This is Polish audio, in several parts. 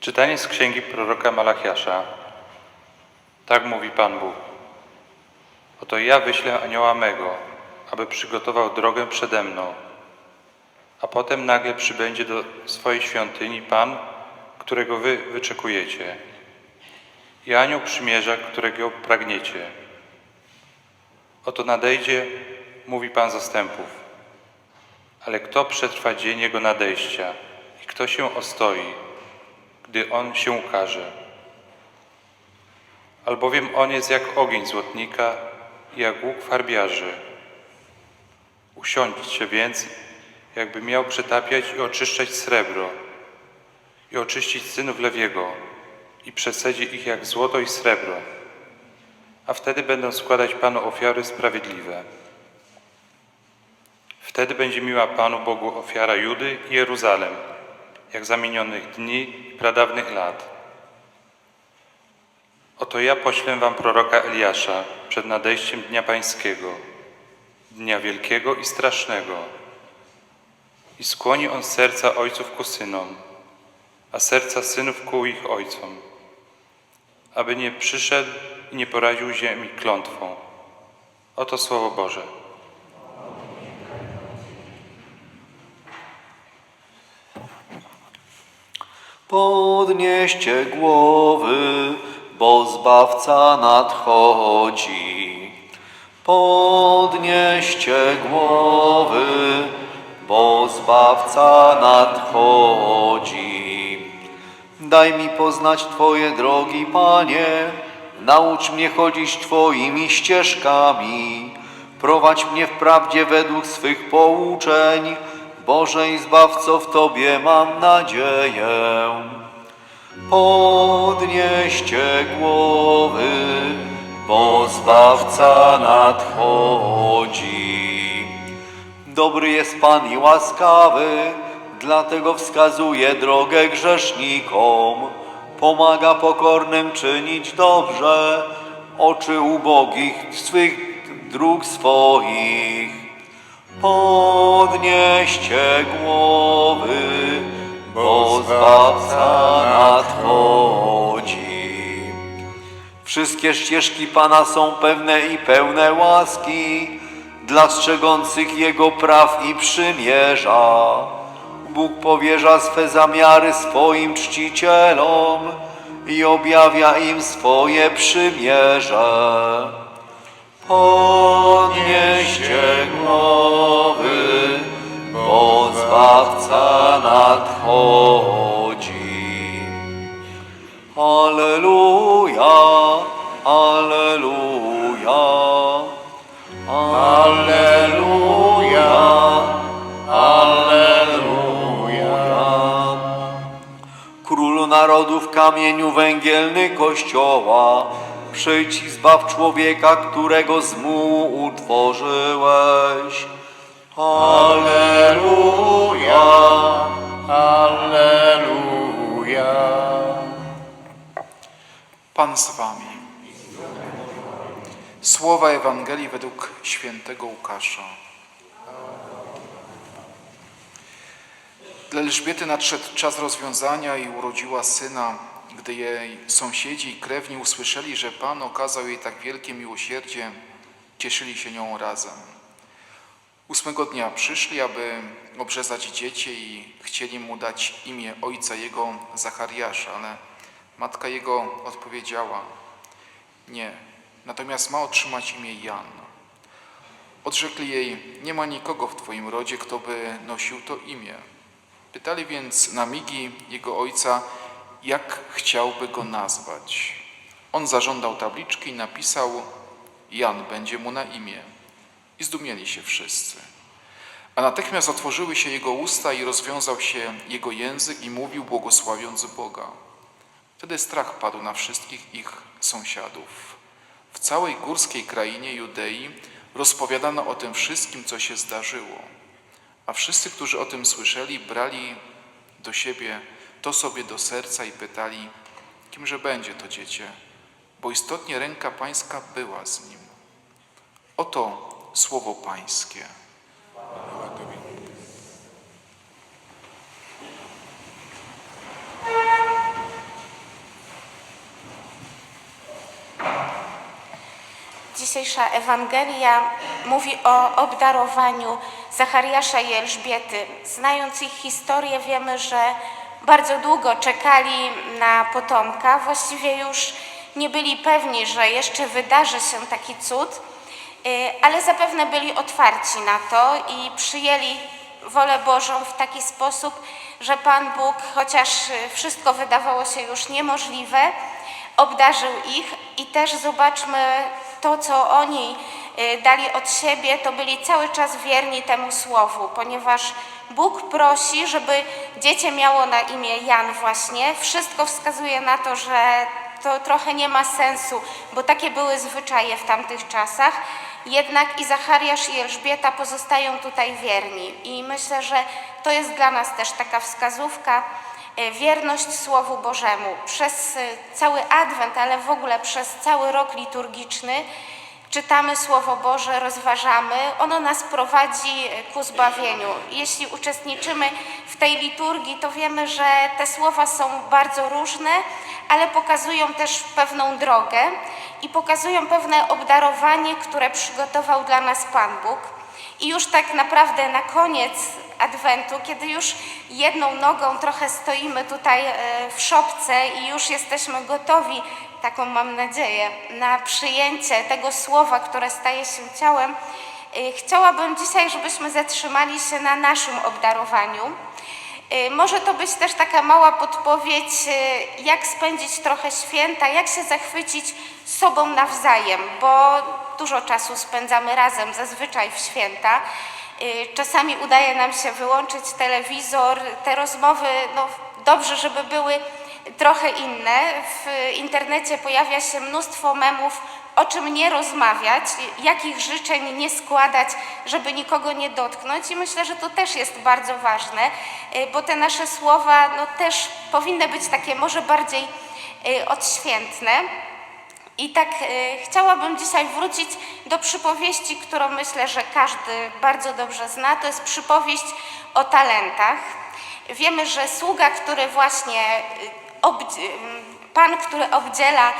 Czytanie z księgi proroka Malachiasza. Tak mówi Pan Bóg. Oto ja wyślę anioła mego, aby przygotował drogę przede mną. A potem nagle przybędzie do swojej świątyni Pan, którego wy wyczekujecie. I anioł przymierza, którego pragniecie. Oto nadejdzie, mówi Pan zastępów. Ale kto przetrwa dzień Jego nadejścia i kto się ostoi, gdy On się ukaże? Albowiem On jest jak ogień złotnika i jak łuk farbiarzy. Usiądźcie więc, jakby miał przetapiać i oczyszczać srebro, i oczyścić synów Lewiego, i przesedzi ich jak złoto i srebro, a wtedy będą składać Panu ofiary sprawiedliwe. Wtedy będzie miła Panu Bogu ofiara Judy i Jeruzalem, jak zamienionych dni i pradawnych lat. Oto ja poślę wam proroka Eliasza przed nadejściem Dnia Pańskiego, Dnia Wielkiego i Strasznego. I skłoni on serca ojców ku synom, a serca synów ku ich ojcom, aby nie przyszedł i nie poraził ziemi klątwą. Oto Słowo Boże. Podnieście głowy, bo Zbawca nadchodzi. Podnieście głowy, bo Zbawca nadchodzi. Daj mi poznać Twoje drogi, Panie, naucz mnie chodzić Twoimi ścieżkami. Prowadź mnie w prawdzie według swych pouczeń, Boże i Zbawco, w Tobie mam nadzieję. Podnieście głowy, Zbawca nadchodzi. Dobry jest Pan i łaskawy, dlatego wskazuje drogę grzesznikom. Pomaga pokornym czynić dobrze, oczy ubogich swych dróg swoich. Podnieście głowy, bo Zbawca nadchodzi. Wszystkie ścieżki Pana są pewne i pełne łaski dla strzegących Jego praw i przymierza. Bóg powierza swe zamiary swoim czcicielom i objawia im swoje przymierze. Podnieście głowy, bo Zbawca nadchodzi. Alleluja, Alleluja, Alleluja, Alleluja. Królu narodów kamieniu węgielny Kościoła, przyjdź i zbaw człowieka, którego z mułu utworzyłeś. Alleluja, Alleluja. Pan z wami. Słowa Ewangelii według świętego Łukasza. Dla Elżbiety nadszedł czas rozwiązania i urodziła syna. Gdy jej sąsiedzi i krewni usłyszeli, że Pan okazał jej tak wielkie miłosierdzie, cieszyli się nią razem. Ósmego dnia przyszli, aby obrzezać dziecię i chcieli mu dać imię ojca jego Zachariasza, ale matka jego odpowiedziała, nie, natomiast ma otrzymać imię Jan. Odrzekli jej, nie ma nikogo w twoim rodzie, kto by nosił to imię. Pytali więc na migi jego ojca, jak chciałby go nazwać. On zażądał tabliczki i napisał, Jan będzie mu na imię. I zdumieli się wszyscy. A natychmiast otworzyły się jego usta i rozwiązał się jego język i mówił, błogosławiąc Boga. Wtedy strach padł na wszystkich ich sąsiadów. W całej górskiej krainie Judei rozpowiadano o tym wszystkim, co się zdarzyło. A wszyscy, którzy o tym słyszeli, brali do siebie to sobie do serca i pytali, kimże będzie to dziecię, bo istotnie ręka pańska była z nim. Oto słowo pańskie. Dzisiejsza Ewangelia mówi o obdarowaniu Zachariasza i Elżbiety. Znając ich historię, wiemy, że bardzo długo czekali na potomka. Właściwie już nie byli pewni, że jeszcze wydarzy się taki cud, y, ale zapewne byli otwarci na to i przyjęli wolę Bożą w taki sposób, że Pan Bóg, chociaż wszystko wydawało się już niemożliwe, obdarzył ich i też zobaczmy to, co oni dali od siebie, to byli cały czas wierni temu słowu, ponieważ Bóg prosi, żeby dziecię miało na imię Jan właśnie. Wszystko wskazuje na to, że to trochę nie ma sensu, bo takie były zwyczaje w tamtych czasach. Jednak i Zachariasz i Elżbieta pozostają tutaj wierni i myślę, że to jest dla nas też taka wskazówka, e, wierność Słowu Bożemu. Przez e, cały Adwent, ale w ogóle przez cały rok liturgiczny czytamy Słowo Boże, rozważamy. Ono nas prowadzi e, ku zbawieniu. Jeśli uczestniczymy w tej liturgii, to wiemy, że te słowa są bardzo różne, ale pokazują też pewną drogę i pokazują pewne obdarowanie, które przygotował dla nas Pan Bóg. I już tak naprawdę na koniec Adwentu, kiedy już jedną nogą trochę stoimy tutaj e, w szopce i już jesteśmy gotowi, taką mam nadzieję, na przyjęcie tego słowa, które staje się ciałem, e, chciałabym dzisiaj, żebyśmy zatrzymali się na naszym obdarowaniu. Y, Może to być też taka mała podpowiedź, y, jak spędzić trochę święta, jak się zachwycić sobą nawzajem, bo dużo czasu spędzamy razem zazwyczaj w święta. Y, Czasami udaje nam się wyłączyć telewizor, te rozmowy, no dobrze, żeby były trochę inne. W internecie pojawia się mnóstwo memów, o czym nie rozmawiać, jakich życzeń nie składać, żeby nikogo nie dotknąć i myślę, że to też jest bardzo ważne, y, bo te nasze słowa no, też powinny być takie może bardziej y, odświętne. I tak y, chciałabym dzisiaj wrócić do przypowieści, którą myślę, że każdy bardzo dobrze zna. To jest przypowieść o talentach. Wiemy, że sługa, który właśnie Pan, który obdziela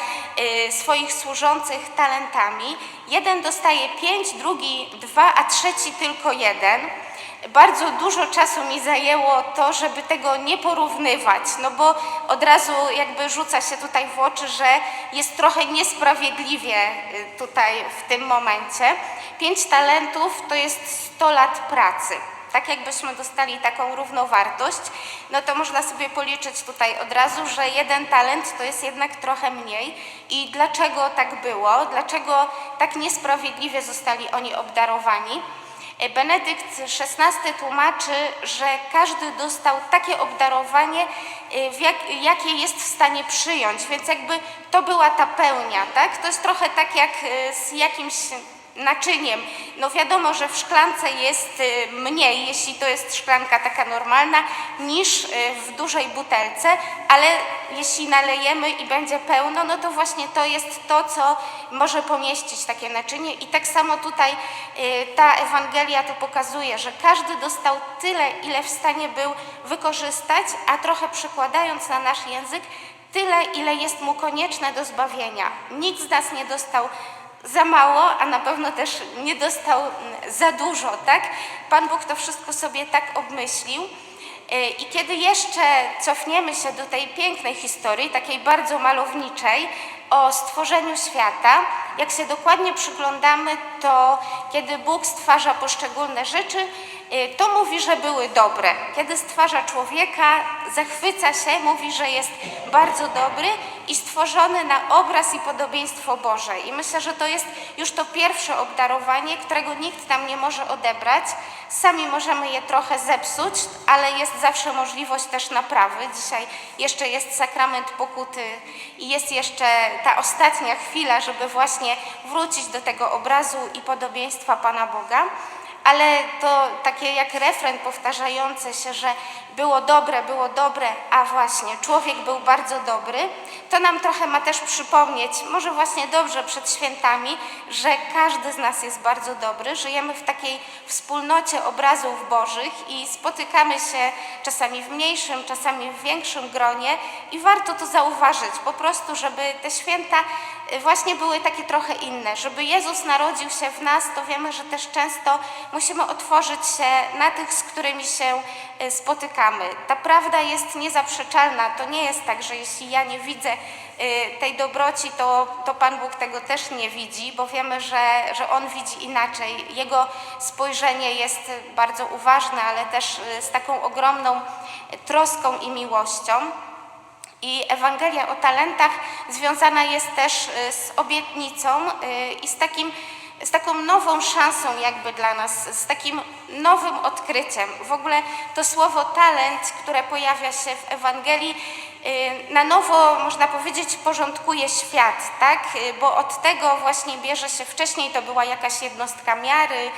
y, swoich służących talentami, jeden dostaje pięć, drugi dwa, a trzeci tylko jeden. Bardzo dużo czasu mi zajęło to, żeby tego nie porównywać, no bo od razu jakby rzuca się tutaj w oczy, że jest trochę niesprawiedliwie y, tutaj w tym momencie. Pięć talentów to jest 100 lat pracy. Tak jakbyśmy dostali taką równowartość, no to można sobie policzyć tutaj od razu, że jeden talent to jest jednak trochę mniej. I dlaczego tak było? Dlaczego tak niesprawiedliwie zostali oni obdarowani? Benedykt XVI tłumaczy, że każdy dostał takie obdarowanie, w jak, jakie jest w stanie przyjąć, więc jakby to była ta pełnia, tak? To jest trochę tak jak y, z jakimś naczyniem. No wiadomo, że w szklance jest y, mniej, jeśli to jest szklanka taka normalna, niż y, w dużej butelce, ale jeśli nalejemy i będzie pełno, no to właśnie to jest to, co może pomieścić takie naczynie. I tak samo tutaj y, ta Ewangelia to pokazuje, że każdy dostał tyle, ile w stanie był wykorzystać, a trochę przekładając na nasz język, tyle, ile jest mu konieczne do zbawienia. Nikt z nas nie dostał za mało, a na pewno też nie dostał mm, za dużo, tak? Pan Bóg to wszystko sobie tak obmyślił. Y, I kiedy jeszcze cofniemy się do tej pięknej historii, takiej bardzo malowniczej, o stworzeniu świata, jak się dokładnie przyglądamy, to kiedy Bóg stwarza poszczególne rzeczy, to mówi, że były dobre. Kiedy stwarza człowieka, zachwyca się, mówi, że jest bardzo dobry i stworzony na obraz i podobieństwo Boże. I myślę, że to jest już to pierwsze obdarowanie, którego nikt nam nie może odebrać. Sami możemy je trochę zepsuć, ale jest zawsze możliwość też naprawy. Dzisiaj jeszcze jest sakrament pokuty i jest jeszcze ta ostatnia chwila, żeby właśnie wrócić do tego obrazu i podobieństwa Pana Boga. Ale to takie jak refren powtarzający się, że było dobre, było dobre, a właśnie człowiek był bardzo dobry, to nam trochę ma też przypomnieć, może właśnie dobrze przed świętami, że każdy z nas jest bardzo dobry, żyjemy w takiej wspólnocie obrazów Bożych i spotykamy się czasami w mniejszym, czasami w większym gronie i warto to zauważyć, po prostu, żeby te święta właśnie były takie trochę inne, żeby Jezus narodził się w nas, to wiemy, że też często musimy otworzyć się na tych, z którymi się y, spotykamy. Ta prawda jest niezaprzeczalna. To nie jest tak, że jeśli ja nie widzę y, tej dobroci, to, to Pan Bóg tego też nie widzi, bo wiemy, że, że On widzi inaczej. Jego spojrzenie jest bardzo uważne, ale też y, z taką ogromną troską i miłością. I Ewangelia o talentach związana jest też y, z obietnicą y, i z takim z taką nową szansą jakby dla nas, z takim nowym odkryciem. W ogóle to słowo talent, które pojawia się w Ewangelii, y, na nowo, można powiedzieć, porządkuje świat, tak? Bo od tego właśnie bierze się, wcześniej to była jakaś jednostka miary,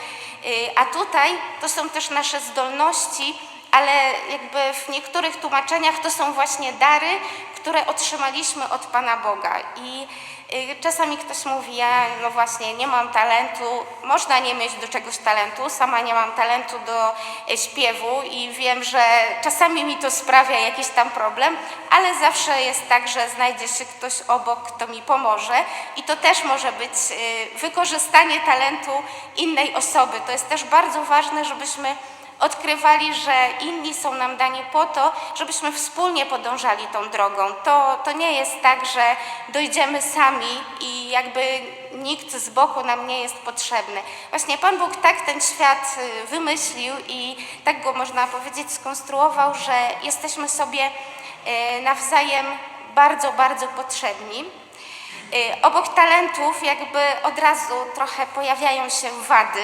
a tutaj to są też nasze zdolności, ale jakby w niektórych tłumaczeniach to są właśnie dary, które otrzymaliśmy od Pana Boga. I y, czasami ktoś mówi, ja no właśnie nie mam talentu, można nie mieć do czegoś talentu, sama nie mam talentu do y, śpiewu i wiem, że czasami mi to sprawia jakiś tam problem, ale zawsze jest tak, że znajdzie się ktoś obok, kto mi pomoże i to też może być y, wykorzystanie talentu innej osoby. To jest też bardzo ważne, żebyśmy odkrywali, że inni są nam dani po to, żebyśmy wspólnie podążali tą drogą. To, to nie jest tak, że dojdziemy sami i jakby nikt z boku nam nie jest potrzebny. Właśnie Pan Bóg tak ten świat y, wymyślił i tak go można powiedzieć skonstruował, że jesteśmy sobie y, nawzajem bardzo, bardzo potrzebni. Y, Obok talentów jakby od razu trochę pojawiają się wady.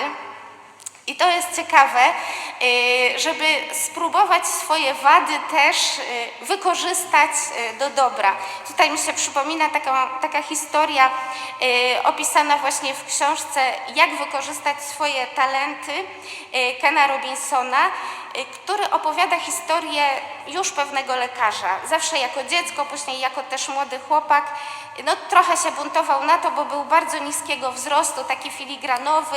I to jest ciekawe, y, żeby spróbować swoje wady też y, wykorzystać y, do dobra. Tutaj mi się przypomina taka, taka historia opisana właśnie w książce Jak wykorzystać swoje talenty Kena Robinsona, który opowiada historię już pewnego lekarza. Zawsze jako dziecko, później jako też młody chłopak. No, trochę się buntował na to, bo był bardzo niskiego wzrostu, taki filigranowy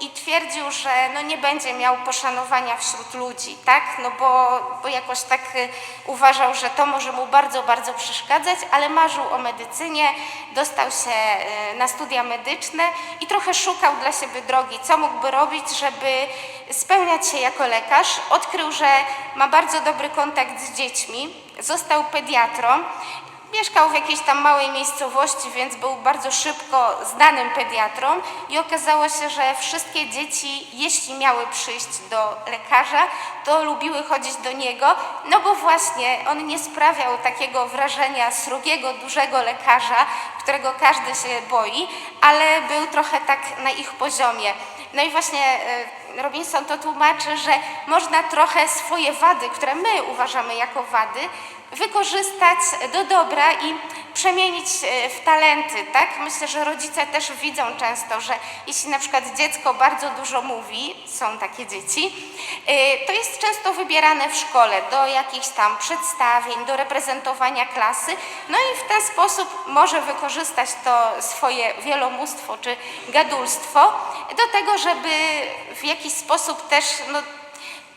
i twierdził, że no, nie będzie miał poszanowania wśród ludzi, tak? No bo, bo jakoś tak y, uważał, że to może mu bardzo, bardzo przeszkadzać, ale marzył o medycynie, dostał się y, na studia medyczne i trochę szukał dla siebie drogi, co mógłby robić, żeby spełniać się jako lekarz. Odkrył, że ma bardzo dobry kontakt z dziećmi, został pediatrą Mieszkał w jakiejś tam małej miejscowości, więc był bardzo szybko znanym pediatrą i okazało się, że wszystkie dzieci, jeśli miały przyjść do lekarza, to lubiły chodzić do niego, no bo właśnie on nie sprawiał takiego wrażenia srogiego, dużego lekarza, którego każdy się boi, ale był trochę tak na ich poziomie. No i właśnie e, Robinson to tłumaczy, że można trochę swoje wady, które my uważamy jako wady, wykorzystać do dobra i przemienić e, w talenty, tak? Myślę, że rodzice też widzą często, że jeśli na przykład dziecko bardzo dużo mówi, są takie dzieci, e, to jest często wybierane w szkole do jakichś tam przedstawień, do reprezentowania klasy, no i w ten sposób może wykorzystać to swoje wielomóstwo czy gadulstwo do tego, żeby w jakiś sposób też no,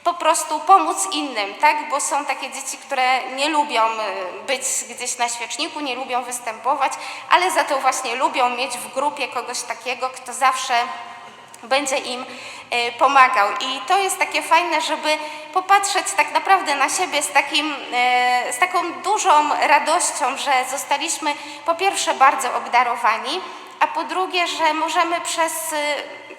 po prostu pomóc innym, tak? Bo są takie dzieci, które nie lubią y, być gdzieś na świeczniku, nie lubią występować, ale za to właśnie lubią mieć w grupie kogoś takiego, kto zawsze będzie im y, pomagał. I to jest takie fajne, żeby popatrzeć tak naprawdę na siebie z, takim, y, z taką dużą radością, że zostaliśmy po pierwsze bardzo obdarowani, a po drugie, że możemy przez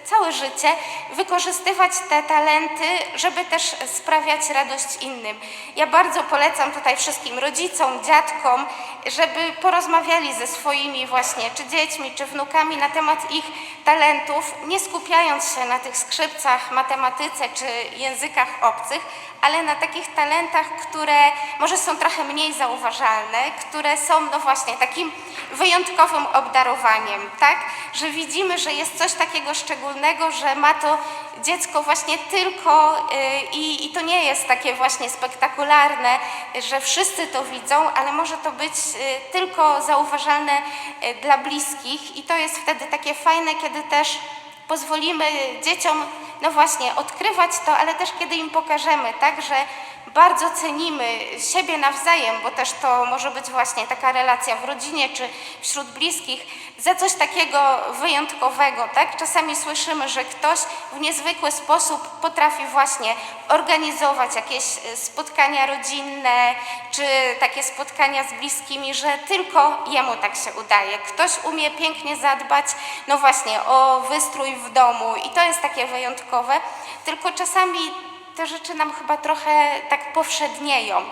całe życie wykorzystywać te talenty, żeby też sprawiać radość innym. Ja bardzo polecam tutaj wszystkim rodzicom, dziadkom, żeby porozmawiali ze swoimi właśnie czy dziećmi, czy wnukami na temat ich talentów, nie skupiając się na tych skrzypcach, matematyce czy językach obcych, ale na takich talentach, które może są trochę mniej zauważalne, które są no właśnie takim wyjątkowym obdarowaniem, tak? Że widzimy, że jest coś takiego szczególnego, że ma to dziecko właśnie tylko y, i, i to nie jest takie właśnie spektakularne, że wszyscy to widzą, ale może to być y, tylko zauważalne y, dla bliskich i to jest wtedy takie fajne, kiedy też pozwolimy dzieciom, no właśnie, odkrywać to, ale też kiedy im pokażemy, tak, że bardzo cenimy siebie nawzajem, bo też to może być właśnie taka relacja w rodzinie czy wśród bliskich, za coś takiego wyjątkowego, tak? Czasami słyszymy, że ktoś w niezwykły sposób potrafi właśnie organizować jakieś e, spotkania rodzinne, czy takie spotkania z bliskimi, że tylko jemu tak się udaje. Ktoś umie pięknie zadbać, no właśnie, o wystrój w domu i to jest takie wyjątkowe, tylko czasami te rzeczy nam chyba trochę tak powszednieją,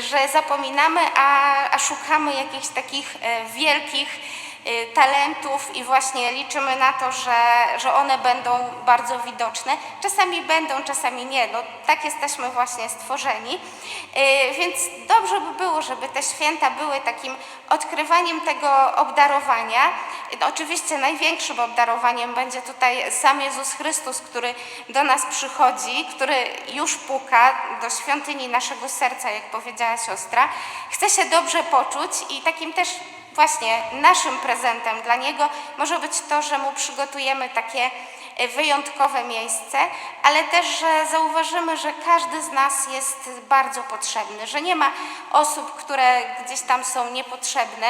że zapominamy, a, a szukamy jakichś takich e, wielkich talentów i właśnie liczymy na to, że, że one będą bardzo widoczne. Czasami będą, czasami nie. No, tak jesteśmy właśnie stworzeni. E, Więc dobrze by było, żeby te święta były takim odkrywaniem tego obdarowania. No, oczywiście największym obdarowaniem będzie tutaj sam Jezus Chrystus, który do nas przychodzi, który już puka do świątyni naszego serca, jak powiedziała siostra. Chce się dobrze poczuć i takim też właśnie naszym prezentem dla Niego może być to, że Mu przygotujemy takie e, wyjątkowe miejsce, ale też, że zauważymy, że każdy z nas jest bardzo potrzebny, że nie ma osób, które gdzieś tam są niepotrzebne.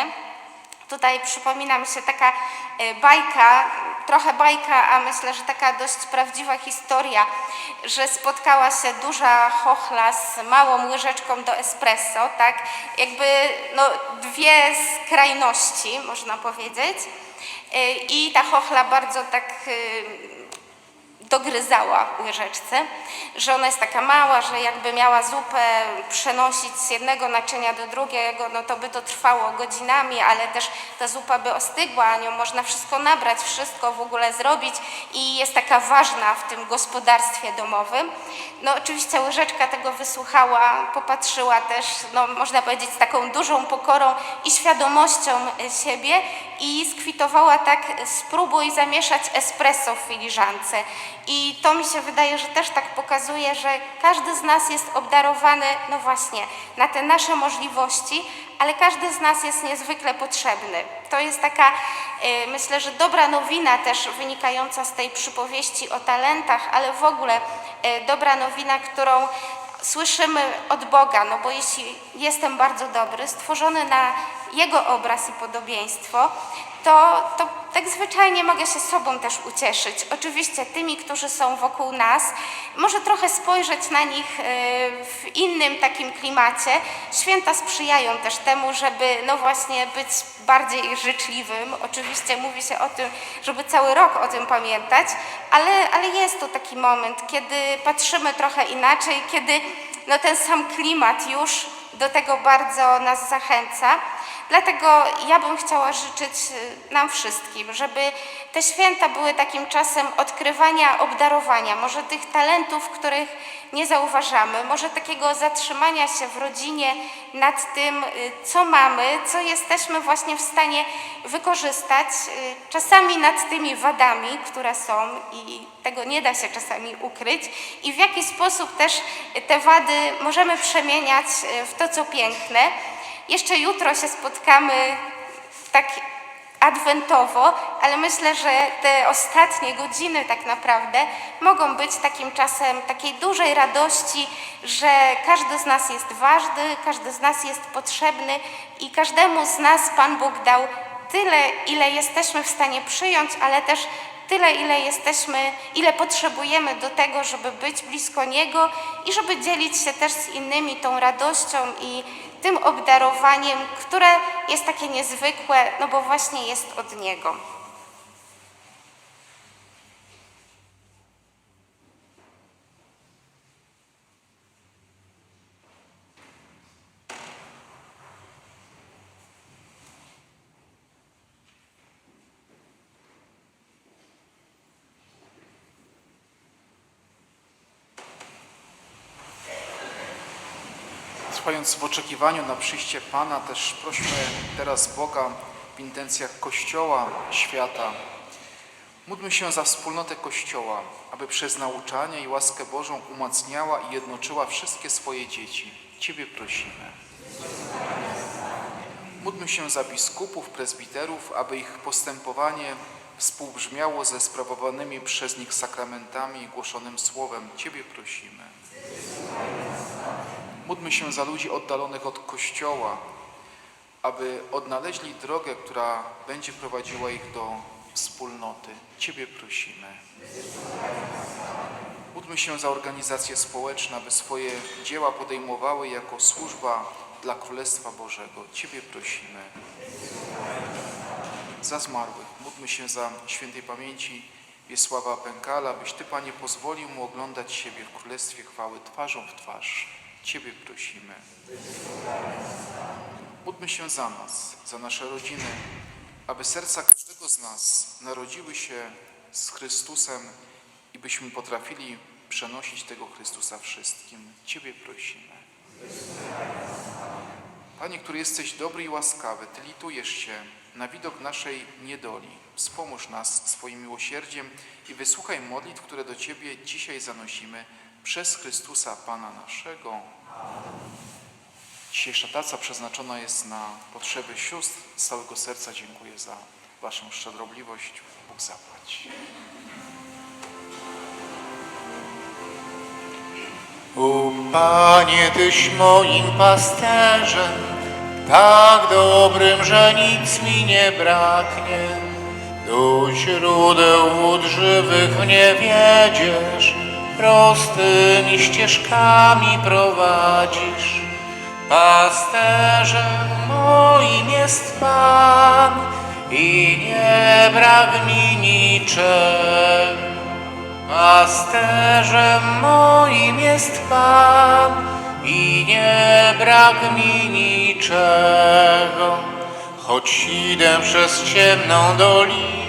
Tutaj przypomina mi się taka e, bajka, trochę bajka, a myślę, że taka dość prawdziwa historia, że spotkała się duża chochla z małą łyżeczką do espresso, tak? Jakby no, dwie skrajności, można powiedzieć. E, I ta chochla bardzo tak e, dogryzała łyżeczce, że ona jest taka mała, że jakby miała zupę przenosić z jednego naczynia do drugiego, no to by to trwało godzinami, ale też ta zupa by ostygła, nią można wszystko nabrać, wszystko w ogóle zrobić i jest taka ważna w tym gospodarstwie domowym. No oczywiście łyżeczka tego wysłuchała, popatrzyła też, no można powiedzieć z taką dużą pokorą i świadomością siebie i skwitowała tak, spróbuj zamieszać espresso w filiżance. I to mi się wydaje, że też tak pokazuje, że każdy z nas jest obdarowany, no właśnie, na te nasze możliwości, ale każdy z nas jest niezwykle potrzebny. To jest taka, y, myślę, że dobra nowina też wynikająca z tej przypowieści o talentach, ale w ogóle y, dobra nowina, którą słyszymy od Boga, no bo jeśli jestem bardzo dobry, stworzony na Jego obraz i podobieństwo, to, to tak zwyczajnie mogę się sobą też ucieszyć. Oczywiście tymi, którzy są wokół nas, może trochę spojrzeć na nich e, w innym takim klimacie. Święta sprzyjają też temu, żeby no właśnie być bardziej życzliwym. Oczywiście mówi się o tym, żeby cały rok o tym pamiętać, ale, ale jest to taki moment, kiedy patrzymy trochę inaczej, kiedy no ten sam klimat już do tego bardzo nas zachęca. Dlatego ja bym chciała życzyć y, nam wszystkim, żeby te święta były takim czasem odkrywania, obdarowania, może tych talentów, których nie zauważamy, może takiego zatrzymania się w rodzinie nad tym, y, co mamy, co jesteśmy właśnie w stanie wykorzystać, y, czasami nad tymi wadami, które są i tego nie da się czasami ukryć i w jaki sposób też te wady możemy przemieniać w to, co piękne. Jeszcze jutro się spotkamy tak adwentowo, ale myślę, że te ostatnie godziny tak naprawdę mogą być takim czasem takiej dużej radości, że każdy z nas jest ważny, każdy z nas jest potrzebny i każdemu z nas Pan Bóg dał tyle, ile jesteśmy w stanie przyjąć, ale też tyle, ile jesteśmy, ile potrzebujemy do tego, żeby być blisko Niego i żeby dzielić się też z innymi tą radością i tym obdarowaniem, które jest takie niezwykłe, no bo właśnie jest od Niego. Trwając w oczekiwaniu na przyjście Pana, też prośmy teraz Boga w intencjach Kościoła, świata. Módlmy się za wspólnotę Kościoła, aby przez nauczanie i łaskę Bożą umacniała i jednoczyła wszystkie swoje dzieci. Ciebie prosimy. Módlmy się za biskupów, prezbiterów, aby ich postępowanie współbrzmiało ze sprawowanymi przez nich sakramentami i głoszonym słowem. Ciebie prosimy. Módlmy się za ludzi oddalonych od Kościoła, aby odnaleźli drogę, która będzie prowadziła ich do wspólnoty. Ciebie prosimy. Módlmy się za organizacje społeczne, aby swoje dzieła podejmowały jako służba dla Królestwa Bożego. Ciebie prosimy. Za zmarłych. Módlmy się za świętej pamięci Wiesława Pękala, byś Ty, Panie, pozwolił mu oglądać siebie w Królestwie chwały twarzą w twarz. Ciebie prosimy. Módlmy się za nas, za nasze rodziny, aby serca każdego z nas narodziły się z Chrystusem i byśmy potrafili przenosić tego Chrystusa wszystkim. Ciebie prosimy. Panie, który jesteś dobry i łaskawy, Ty litujesz się na widok naszej niedoli. Wspomóż nas swoim miłosierdziem i wysłuchaj modlitw, które do Ciebie dzisiaj zanosimy przez Chrystusa Pana naszego. Dzisiejsza taca przeznaczona jest na potrzeby sióstr. Z całego serca dziękuję za Waszą szczodrobliwość. Bóg zapłać. O Panie, Tyś moim pasterzem, tak dobrym, że nic mi nie braknie. Do źródeł wód żywych mnie wiedziesz, prostymi ścieżkami prowadzisz. Pasterzem moim jest Pan i nie brak mi niczego. Pasterzem moim jest Pan i nie brak mi niczego. Choć idę przez ciemną dolinę,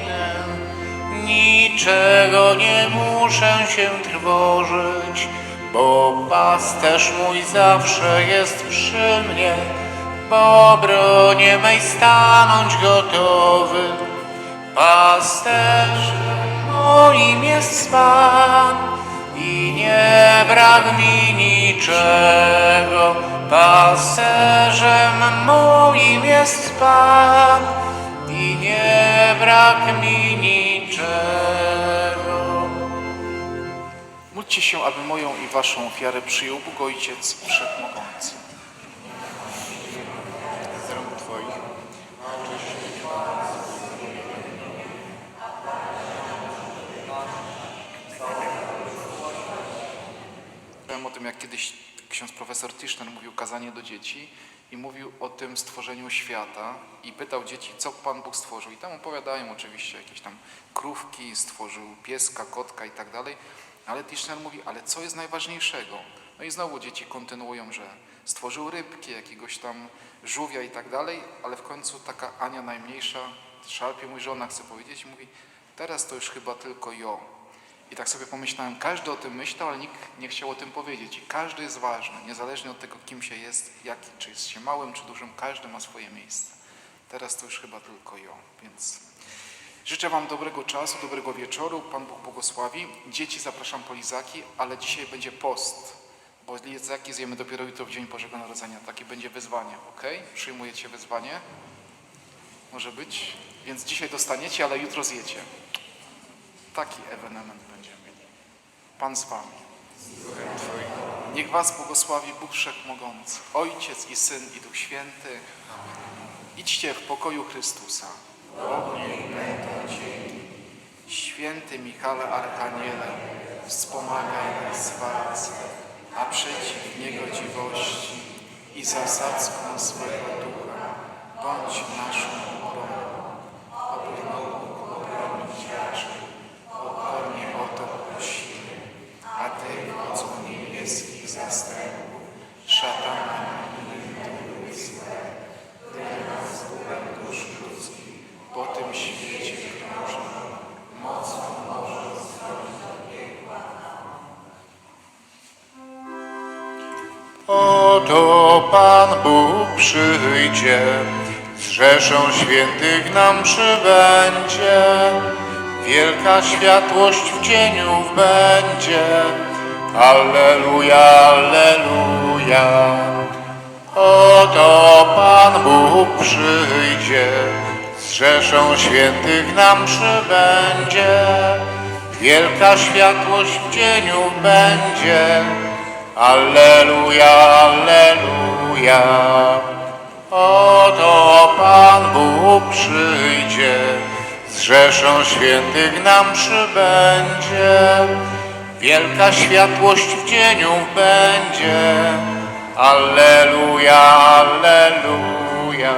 niczego nie muszę się trwożyć, bo pasterz mój zawsze jest przy mnie, po obronie mej stanąć gotowy. Pasterzem moim jest Pan i nie brak mi niczego. Pasterzem moim jest Pan i nie brak mi niczego. Módlcie się, aby moją i waszą ofiarę przyjął Bóg Ojciec Wszechmogący. Powiem o tym, jak kiedyś ksiądz profesor Tischner mówił kazanie do dzieci i mówił o tym stworzeniu świata i pytał dzieci, co Pan Bóg stworzył. I tam opowiadają oczywiście jakieś tam krówki, stworzył pieska, kotka i tak dalej, ale Tischner mówi, ale co jest najważniejszego? No i znowu dzieci kontynuują, że stworzył rybki, jakiegoś tam żółwia i tak dalej, ale w końcu taka Ania najmniejsza, szarpie mój żona, chce powiedzieć, mówi, teraz to już chyba tylko jo. I tak sobie pomyślałem, każdy o tym myślał, ale nikt nie chciał o tym powiedzieć. I każdy jest ważny, niezależnie od tego, kim się jest, jaki, czy jest się małym, czy dużym, każdy ma swoje miejsce. Teraz to już chyba tylko jo, więc życzę Wam dobrego czasu, dobrego wieczoru, Pan Bóg błogosławi. Dzieci zapraszam po lizaki, ale dzisiaj będzie post, bo lizaki zjemy dopiero jutro w Dzień Bożego Narodzenia. Takie będzie wyzwanie, ok? Przyjmujecie wyzwanie? Może być? Więc dzisiaj dostaniecie, ale jutro zjecie. Taki ewenement będziemy mieli. Pan z Wami. Niech Was błogosławi Bóg Wszechmogący, Ojciec i Syn i Duch Święty. Idźcie w pokoju Chrystusa. Święty Michale Archaniele, wspomagaj nas walce, a przeciw niegodziwości i zasadzką swego ducha bądź naszą przyjdzie, z rzeszą świętych nam przybędzie. Wielka światłość w cieniu będzie. Alleluja, alleluja. Oto Pan Bóg przyjdzie, z rzeszą świętych nam przybędzie. Wielka światłość w cieniu będzie. Alleluja, alleluja. Oto Pan Bóg przyjdzie, z rzeszą świętych nam przybędzie. Wielka światłość w cieniu będzie. Alleluja, alleluja.